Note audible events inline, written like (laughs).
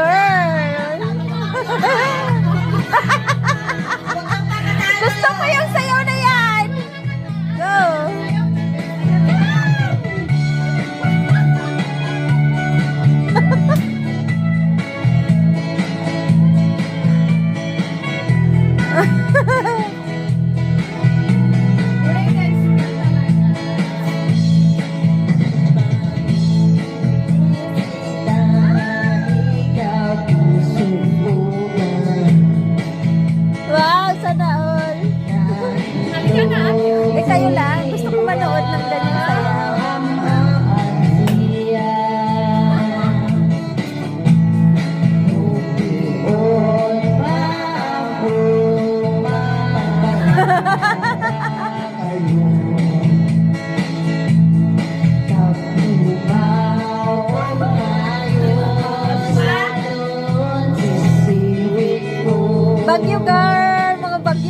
girl. (laughs) (laughs) Eh, kayo lang. Gusto ko manood ng ganyan sayaw. (laughs) Bagyo girl, mga bagyo